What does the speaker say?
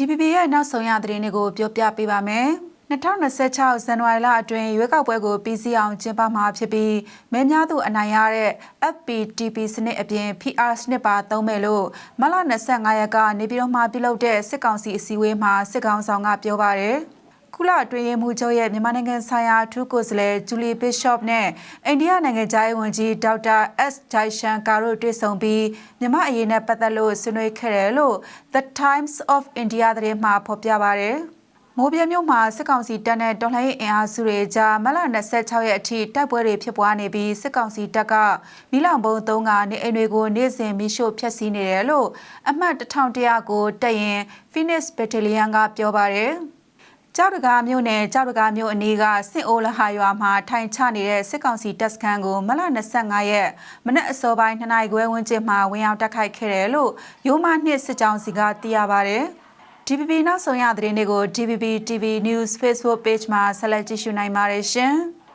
DPP ရဲ့နောက်ဆုံးရသတင်းတွေကိုပြောပြပေးပါမယ်။2026ဇန်နဝါရီလအတွင်းရွေးကောက်ပွဲကိုပြီးစီးအောင်ကျင်းပမှာဖြစ်ပြီးမဲများသူအနိုင်ရတဲ့ FPTP စနစ်အပြင် PR စနစ်ပါသုံးမယ်လို့မလ25ရက်ကနေပြည်တော်မှာပြုလုပ်တဲ့စစ်ကောင်စီအစည်းအဝေးမှာစစ်ကောင်ဆောင်ကပြောပါရယ်။ ကုလအတွင်းရေးမှူးချုပ်ရဲ့မြန်မာနိုင်ငံဆိုင်ရာအထူးကိုယ်စားလှယ်ဂျူလီဘစ်ရှော့နဲ့အိန္ဒိယနိုင်ငံသားရေးဝန်ကြီးဒေါက်တာ S ဂျိုင်ရှန်ကာတို့တွေ့ဆုံပြီးမြန်မာအရေးနဲ့ပတ်သက်လို့ဆွေးနွေးခဲ့တယ်လို့ The Times of India သတင်းမှာဖော်ပြပါရယ်။မိုးပြမြို့မှာစစ်ကောင်စီတပ်နဲ့တော်လှန်ရေးအင်အားစုတွေကြားမလ26ရက်အထိတိုက်ပွဲတွေဖြစ်ပွားနေပြီးစစ်ကောင်စီတပ်ကမီးလောင်ပုံသုံးကနေအိမ်တွေကိုနေ့စဉ်မီးရှို့ဖျက်ဆီးနေတယ်လို့အမှတ်1100ကိုတက်ရင် Phoenix Battalion ကပြောပါရယ်။ ကြောက်တကားမြို့နယ်ကြောက်တကားမြို့အနီးကစစ်အိုးလဟာရွာမှာထိုင်ချနေတဲ့စစ်ကောင်စီတပ်စခန်းကိုမလ25ရက်မနက်အစောပိုင်း2နာရီခွဲဝန်းကျင်မှာဝင်ရောက်တိုက်ခိုက်ခဲ့တယ်လို့ရိုးမနှစ်စစ်ကြောင်းစီကသိရပါဗျ။ DPP နောက်ဆုံးရသတင်းတွေကို DPP TV News Facebook Page မှာဆက်လက်ကြည့်ရှုနိုင်ပါတယ်ရှင်။